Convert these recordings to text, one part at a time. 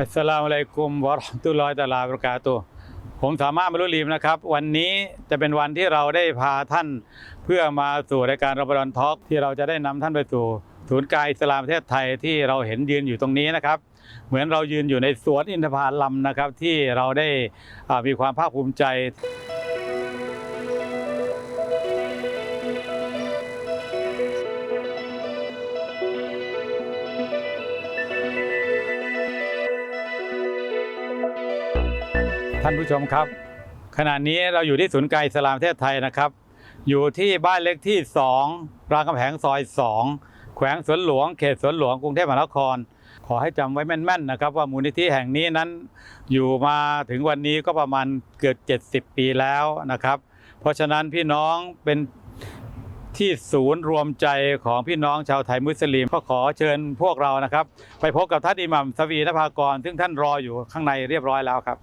อัสลามุอะลัยกุมวะราะห์มตุลลอฮิตะอาลาบราะกาตุฮ์ผมสามารถบรรลุลีมนะครับ วันนี้จะเป็นวันที่เราได้พาท่านเพื่อมาสู่รายการรบดอนทอล์กที่เราจะได้นำท่านไปสู่ศูนย์กลางอิสลามประเทศไทยที่เราเห็นยืนอยู่ตรงนี้นะครับ เหมือนเรายืนอยู่ในสวนอินทผลัมนะครับ ที่เราได้มีความภาคภูมิใจ ท่านผู้ชมครับ ขณะนี้เราอยู่ที่ศูนย์กลางอิสลามประเทศไทยนะครับ อยู่ที่บ้านเล็กที่ 2 รามคำแหงซอย 2 แขวงสวนหลวง เขตสวนหลวงกรุงเทพมหานคร ขอให้จำไว้แม่นๆนะครับ ว่ามูลนิธิแห่งนี้นั้นอยู่มาถึงวันนี้ก็ประมาณเกือบ 70 ปีแล้วนะครับ เพราะฉะนั้นพี่น้องเป็นที่ศูนย์รวมใจของพี่น้องชาวไทยมุสลิมก็ขอเชิญพวกเรานะครับ ไปพบกับท่านอิหมัมสวีนภากร ซึ่งท่านรออยู่ข้างในเรียบร้อยแล้วครับ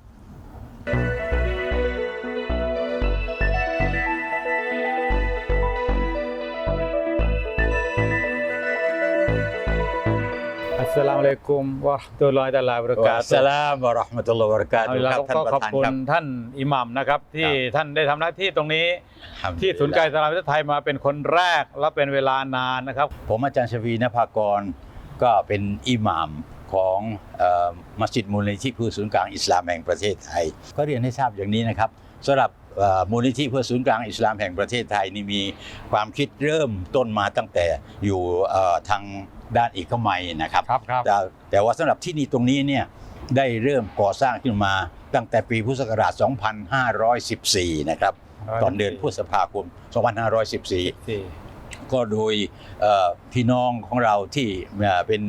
สสลามุอะลัยกุมวะเราะห์มะตุลลอฮิตะอาลาบะเราะกาอัสตุสฮ์ลามวะเราะห์มะตุลลอฮ์วะบะเราะกาตุเอาฮ์ละคครัรับบท่านก็ประขอบธานคุณครับท่านอิหมัมนะครับ ที่ครับท่านได้ทำหน้าที่ตรงนี้ครับที่ศูนย์การอิสลามประเทศไทยมาเป็นคนแรกและเป็นเวลานานนะครับ ผมอาจารย์ชวีนภากรก็เป็นอิหม่ามของเอ่อมัสยิดมูลนิธิเพื่อศูนย์กลางอิสลามแห่งประเทศไทย ก็เรียนให้ทราบอย่างนี้นะครับสำหรับเอ่อมูลนิธิเพื่อศูนย์กลางอิสลามแห่งประเทศไทยนี่มีความคิดเริ่มต้นมาตั้งแต่อยู่เอ่อทาง ด้านเอกมัยนะครับครับครับ แต่แต่ว่าสำหรับที่นี่ตรงนี้เนี่ยได้เริ่มก่อสร้างขึ้นมาตั้งแต่ปีพุทธศักราช 2514 นะครับ ตอนเดือนพฤษภาคม 2514สี่ก็โดยเอ่อพี่น้องของเราที่เอ่อเป็น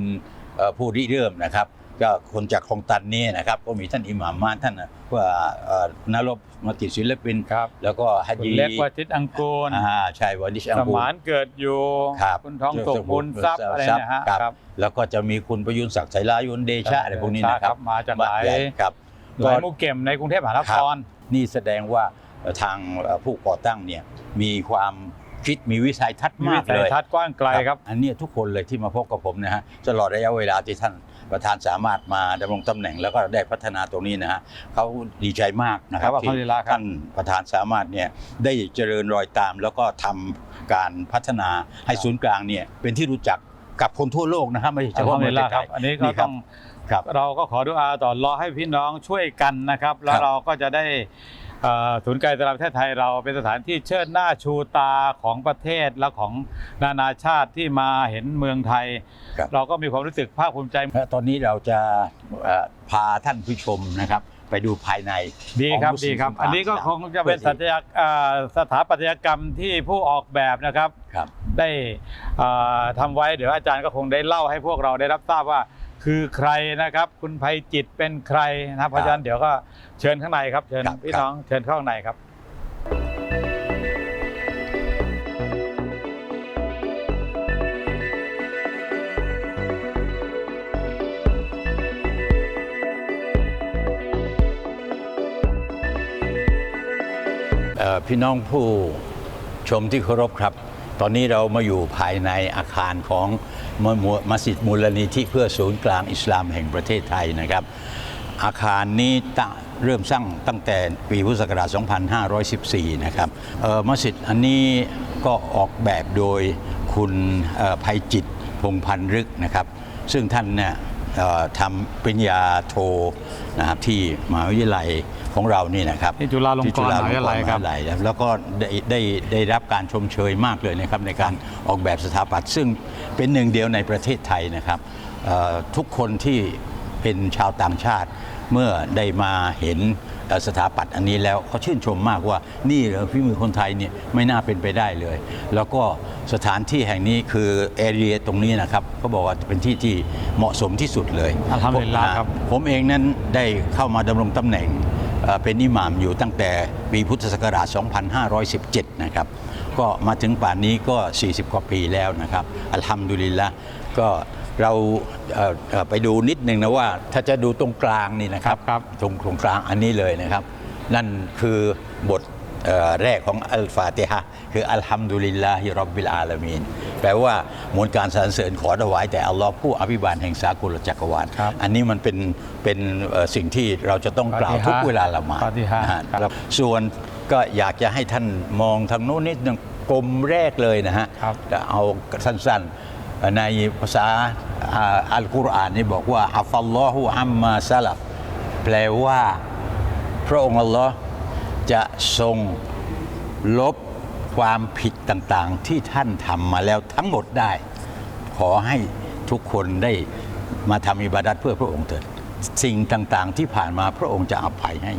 เอ่อผู้ริเริ่มนะครับ ก็คนจากคลองตันนี่นะครับก็มีท่านอิหม่ามมาท่านว่าเอ่อนรบมาติดศิลปินครับ แล้วก็ฮัจคุณญีเล็กวาจิตอังกูลอ่าใช่วันดิชอังสกูลมานเกิดอยู่ครับคุณทองสุขบุญทรัพย์อะไรเนะฮะครับครับ แล้วก็จะมีคุณประยุนศักดิ์ไสลายุนเดชะอะไรพวกนี้นะครับมาจากหลายครับหลายหมุกเก็มในกรุงเทพมหานครนี่แสดงว่าเอ่อทางเอ่อผู้ก่อตั้งเนี่ยมีความคิดมีวิสัยทัศน์มีมาวิกสัเลยยทัศน์กว้างไกลครับ อันเนี้ยทุกคนเลยที่มาพบกับผมนะฮะตลอดระยะเวลาที่ท่าน ประธานสามารถมาดำรงตำแหน่งแล้วก็ได้พัฒนาตรงนี้นะฮะเขาดีใจมากนะครับครับอัลฮัมดุลิลลาห์ครับท่านประธานสามารถเนี่ยได้เจริญรอยตาม แล้วก็ทำการพัฒนาให้ศูนย์กลางเนี่ยเป็นที่รู้จักกับคนทั่วโลกนะครับไม่ใช่เฉอัลฮัพาะมดุเมืลิองลลาห์ไทครับยอันนี้ก็นี่ครับต้อง ครับ เราก็ขอดุอาต่อรอให้พี่น้องช่วยกันนะครับ แล้วครับ เราก็จะได้เอ่อ ศูนย์การอิสลามประเทศไทยเราเป็นสถานที่เชิดหน้าชูตาของประเทศและของนานาชาติที่มาเห็นเมืองไทย ครับ เราก็มีความรู้สึกภาคภูมิใจและตอนนี้เราจะเอ่อพาท่านผู้ชมนะครับ ไปดูภายในดีครับของมุสลิมดีครับสภาอันนี้ก็คงจะเป็นเพื่สัอญที่ญาเอ่อสถาปัตยกรรมที่ผู้ออกแบบนะครับ ครับ ได้เอ่อทำไว้เดี๋ยวอาจารย์ก็คงได้เล่าให้พวกเราได้รับทราบว่า คือใครนะครับ คุณภัยจิตเป็นใครนะครับเพราะฉะนั้นเดี๋ยวก็เชิญข้างในครับ เชิญครับพี่ครับ น้องเชิญเข้าข้างในครับ เอ่อพี่น้องผู้ชมที่เคารพครับ ตอนนี้เรามาอยู่ภายในอาคารของมมมัสยิดมูลนิธิเพื่อศูนย์กลางอิสลามแห่งประเทศไทยนะครับ อาคารนี้เริ่มสร้างตั้งแต่ปีพุทธศักราช 2514 นะครับมัสยิดอันนี้ก็ออกแบบโดยคุณภัยจิตพงพันรึกนะครับ ซึ่งท่านเนี่ย ทำปริญญาโทนะครับที่มหาวิทยาลัยของเรานี่นะครับที่จุฬาลงกรณ์ที่จุฬาลงกรณ์มหาวิทยาลัยครับมหาวิทยาลัยครับแล้วก็ได้ได้ได้รับการชมเชยมากเลยนะครับในการออกแบบสถาปัตย์ซึ่งเป็นหนึ่งเดียวในประเทศไทยนะครับเอ่อทุกคนที่เป็นชาวต่างชาติเมื่อได้มาเห็นเอ่อ สถาปัตย์อันนี้แล้วเขาชื่นชมมากว่านี่เหรอฝีมือคนไทยเนี่ยไม่น่าเป็นไปได้เลย แล้วก็สถานที่แห่งนี้คือแอเรียตรงนี้นะครับเขาบอกว่าเป็นที่ที่เหมาะสมที่สุดเลยอัลฮัมดุลิลลาห์ครับ ผมเองนั้นได้เข้ามาดำรงตำแหน่งเอ่อเป็นอิหม่ามอยู่ตั้งแต่ปีพุทธศักราช 2517 นะครับ ก็มาถึงป่านนี้ก็ 40 กว่าปีแล้วนะครับ อัลฮัมดุลิลละก็ เราเอ่อเอ่อไปดูนิดนึงนะว่า ถ้าจะดูตรงกลางนี่นะครับครับตรงตรงกลางอันนี้เลยนะครับ นั่นคือบทเอ่อแรกของอัลฟาติฮะคืออัลฮัมดุลิลลาฮิรับบิลอาลามีนแปลว่ามวลการสรรเสริญขอถวายแต่อัลลอฮ์ผู้อภิบาลแห่งสากลจักรวาลครับอันนี้มันเป็นเป็นเอ่อสิ่งที่เราจะต้องกล่าวทุกเวลาละหมาดปาฏิหาริย์นะฮะครับส่วนก็อยากจะให้ท่านมองทางโน้นนิดหนึงกลมแรกเลยนะฮะครับจะเอาสั้นๆในภาษา อัลกุรอานนี่บอกว่าอัฟัลลอฮุอัมมาซาลับแปลว่าพระองค์อัลลอฮ์จะทรงลบความผิดต่างๆ ที่ท่านทำมาแล้วทั้งหมดได้ ขอให้ทุกคนได้มาทำอิบาดัตเพื่อพระองค์เถิดสิ่งต่างๆ ที่ผ่านมาพระองค์จะอภัยให้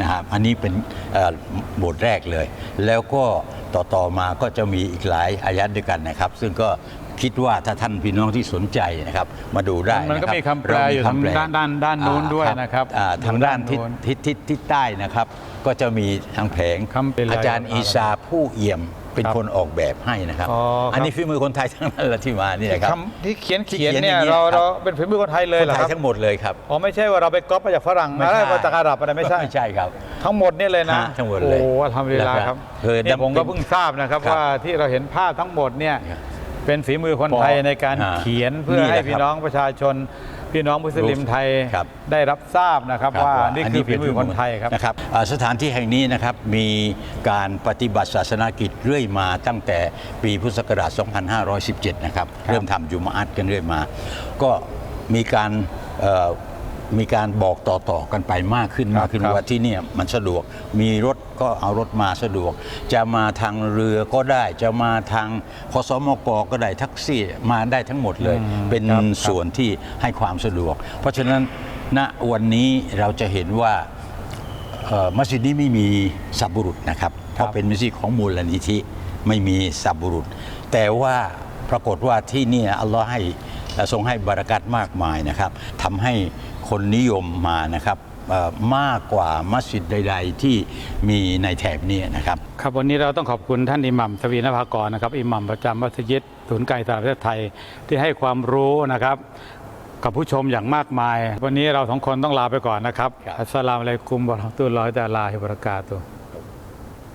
นะครับอันนี้เป็นบทแรกเลย แล้วก็ต่อๆมาก็จะมีอีกหลายอายัดด้วยกันนะครับ ซึ่งก็ คิดว่าถ้าท่านพี่น้องที่สนใจนะครับ มาดูได้มันก็นะครับมีคำแปลเรอยู่ทางคำแปลด้านด้านด้านนู้นอ่ด้วยนะครับอ่าทางด้านทิศนู้นทิศทิศทิศใต้นะครับ ก็จะมีทางแผงคำเป็นลายอาจารย์อีซาผู้เอี่ยมเป็นครับคนออกแบบให้นะครับอ๋อครับ อันนี้ฝีมือคนไทยทั้งนั้นแหละที่มานี่นะครับคำที่เขียนที่เขียนเขียนเนี่ยอย่างนี้เราครับเราเป็นฝีมือคนไทยเลยคนเหรอไทคยรับทั้งหมดเลยครับ อ๋อไม่ใช่ว่าเราไปก๊อปมาจากฝรั่งไม่อะไรใช่มาจากอาหรับอะไรไม่ใช่ ไม่ใช่ครับ ทั้งหมดนี่เลยนะฮะทั้งหมดเลย โอ้ทำเวลาครับเออเนี่ยผมก็เป็นเพิ่งทราบนะครับครับว่าที่เราเห็นภาพทั้งหมดเนี่ยครับ เป็นฝีมือคนไทยพอในการอ่าเขียนเพื่อนี่แหละให้ครับพี่น้องประชาชน พี่น้องมุสลิมไทยครับ ได้รับทราบนะครับครับว่านี่อัคือฝีมือคนไทยครับ นะครับอ่าสถานที่แห่งนี้นะครับมีการปฏิบัติศาสนากิจเรื่อยมาตั้งแต่ปีพุทธศักราช 2517 นะครับ เริ่มทำจุมาอัดกันเรื่อยมา ก็มีการเอ่อ มีการบอกต่อๆกันไปมากขึ้นครับมากขึ้นครับว่าที่เนี่ยมันสะดวก มีรถก็เอารถมาสะดวก จะมาทางเรือก็ได้ จะมาทางคสมกก็ได้แท็กซี่มาได้ทั้งหมดเลยอืมเป็นครับส่วนที่ให้ความสะดวก เพราะฉะนั้นณวันนี้เราจะเห็นว่าเอ่อมัสยิดนี้ไม่มีสับบุรุษนะครับเพราะเป็นมัสยิดของมูลนิธิไม่มีสับบุรุษ แต่ว่าปรากฏว่าที่เนี่ยอัลลอฮ์ให้ เอ่อทรงให้บารักัตมากมายนะครับทำให้คนนิยมมานะครับเอ่อมากกว่ามัสยิดใด ๆ ที่มีในแถบนี้นะครับ ครับวันนี้เราต้องขอบคุณท่านอิหมัมทวีนภากรนะครับอิหมัมประจำมัสยิดศูนย์ไก่สารประเทศไทยที่ให้ความรู้นะครับ กับผู้ชมอย่างมากมาย วันนี้เราสองคนต้องลาไปก่อนนะครับครับอัสสลามุอะลัยกุมวะเราะห์มะตุลลอฮิตะอาลาฮิวะบะเราะกาตุฮ์